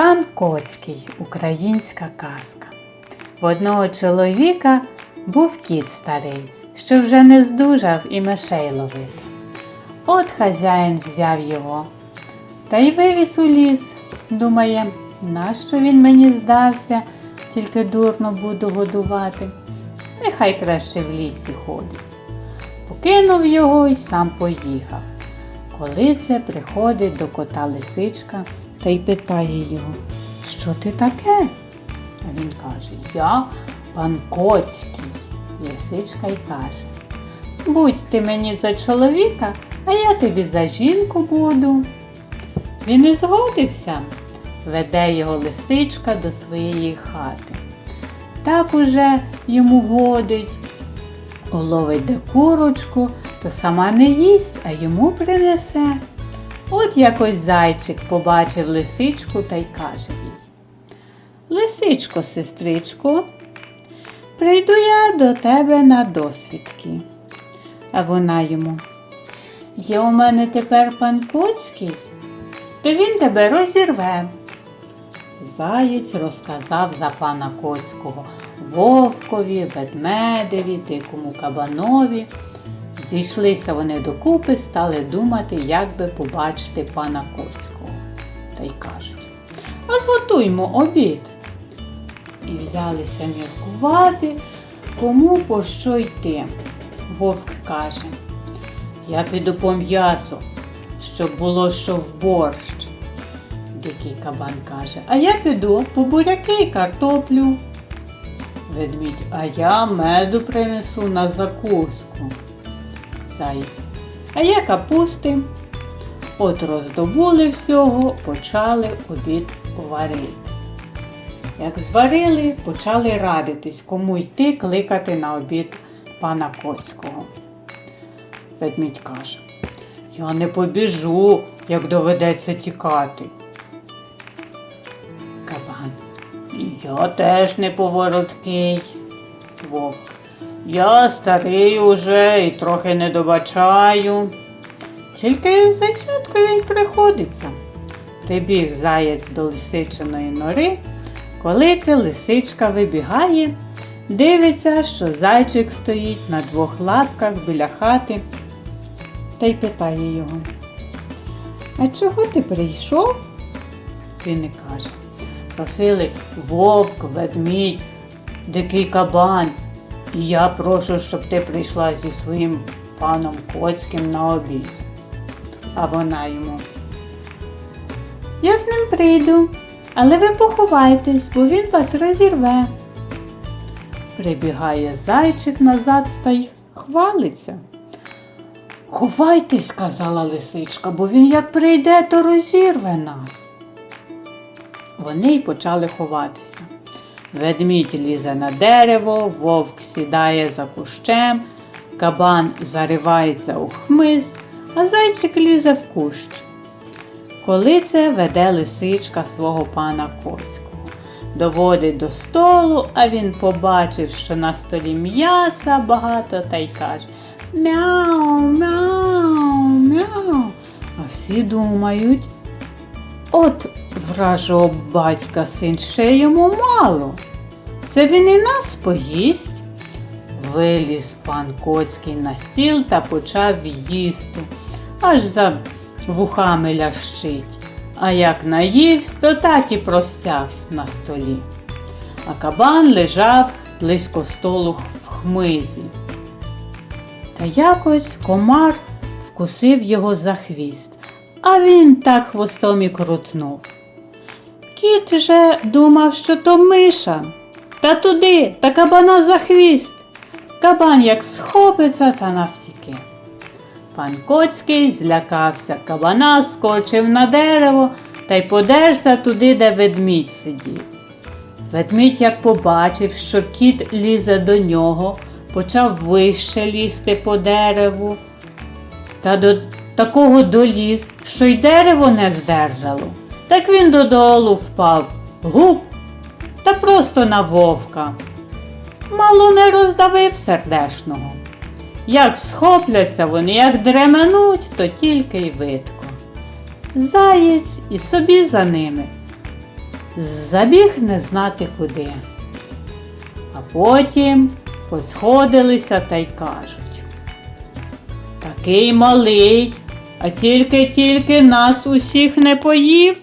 Пан Коцький українська казка. В одного чоловіка був кіт старий, що вже не здужав і мишей ловити. От хазяїн взяв його та й вивіз у ліс. Думає, нащо він мені здався, тільки дурно буду годувати. Нехай краще в лісі ходить. Покинув його й сам поїхав. Коли це приходить до кота лисичка та й питає його, що ти таке? А він каже, я пан Коцький. Лисичка й каже, будь ти мені за чоловіка, а я тобі за жінку буду. Він і згодився, веде його лисичка до своєї хати. Так уже йому годить, уловить де курочку, то сама не їсть, а йому принесе. От якось зайчик побачив лисичку та й каже їй. Лисичко, сестричко, прийду я до тебе на досвідки. А вона йому. Є у мене тепер пан Коцький, то він тебе розірве. Заєць розказав за пана Коцького вовкові, ведмедеві, дикому кабанові. Зійшлися вони докупи, стали думати, як би побачити пана Коцького. Та й кажуть, а зготуймо обід. І взялися міркувати, кому по що йти. Вовк каже, я піду по м'ясо, щоб було що в борщ. Дикий кабан каже, а я піду по буряки й картоплю. Ведмідь, а я меду принесу на закуску. Заєць, а я капусти. От роздобули всього, почали обід варити. Як зварили, почали радитись, кому йти кликати на обід пана Коцького. Ведмідь каже, я не побіжу, як доведеться тікати. Кабан. Я теж не повороткий. Вовк. Я старий уже і трохи не добачаю. Тільки зайчаткові приходиться. Прибіг заєць до лисичиної нори, коли ця лисичка вибігає, дивиться, що зайчик стоїть на двох лапках біля хати та й питає його. А чого ти прийшов? Він і каже. Просили вовк, ведмідь, дикий кабан. І я прошу, щоб ти прийшла зі своїм паном Коцьким на обід. А вона йому. Я з ним прийду, але ви поховайтесь, бо він вас розірве. Прибігає зайчик назад та й хвалиться. Ховайтесь, сказала лисичка, бо він як прийде, то розірве нас. Вони й почали ховатися. Ведмідь лізе на дерево, вовк сідає за кущем, кабан заривається у хмиз, а зайчик лізе в кущ. Коли це веде лисичка свого пана Коцького, доводить до столу, а він побачив, що на столі м'яса багато та й каже Мяу, мяу, мяу. А всі думають, от вражого батька син ще йому мало. Це він і нас поїсть. Виліз пан Коцький на стіл та почав їсти, аж за вухами лящить. А як наївсь, то так і простягся на столі. А кабан лежав близько столу в хмизі. Та якось комар вкусив його за хвіст, а він так хвостом і крутнув. Кіт же думав, що то миша. Та туди, та кабана за хвіст. Кабан як схопиться та навтіки. Пан Коцький злякався кабана, скочив на дерево та й подерся туди, де ведмідь сидів. Ведмідь, як побачив, що кіт лізе до нього, почав вище лізти по дереву, та до такого доліз, що й дерево не здержало. Так він додолу впав, гуп, та просто на вовка. Мало не роздавив сердешного. Як схопляться вони, як дременуть, то тільки й видко. Заєць і собі за ними. забіг не знати куди. А потім посходилися та й кажуть. Такий малий, а тільки-тільки нас усіх не поїв.